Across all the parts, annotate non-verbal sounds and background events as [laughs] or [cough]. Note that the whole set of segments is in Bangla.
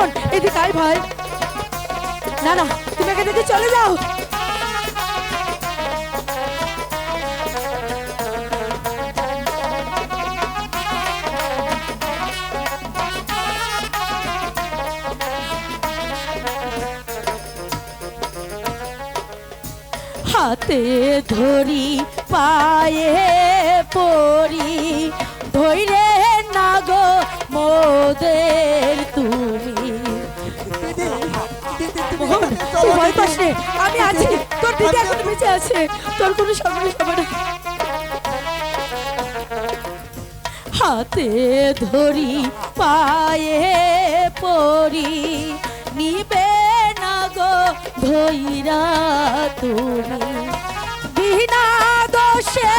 ভাই ভাই। না না, তুমি চলে যাও। হাতে ধরি, পায়ে পড়ি ধৈরে না গো মোদের তুই ভয় পাস নে, আমি আছি। তোর দিদি এখন বেঁচে আছে। তোর কোনো হবে না। হাতে ধরি পায়ে পড়ি নিবে না গো ধৈরা তুমি। বিনা দোষে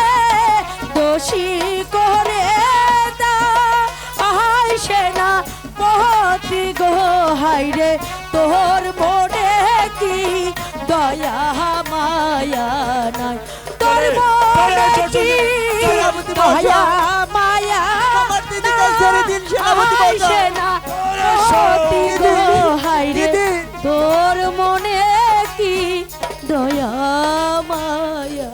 দোষী করে আহাই সেনা পতি গো হাইরে তোর মনে দয়া মায়া নাই। তোর দয়া মায়া তোর মনে কি দয়া মায়া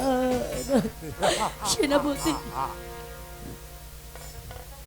[laughs] সেনাপতি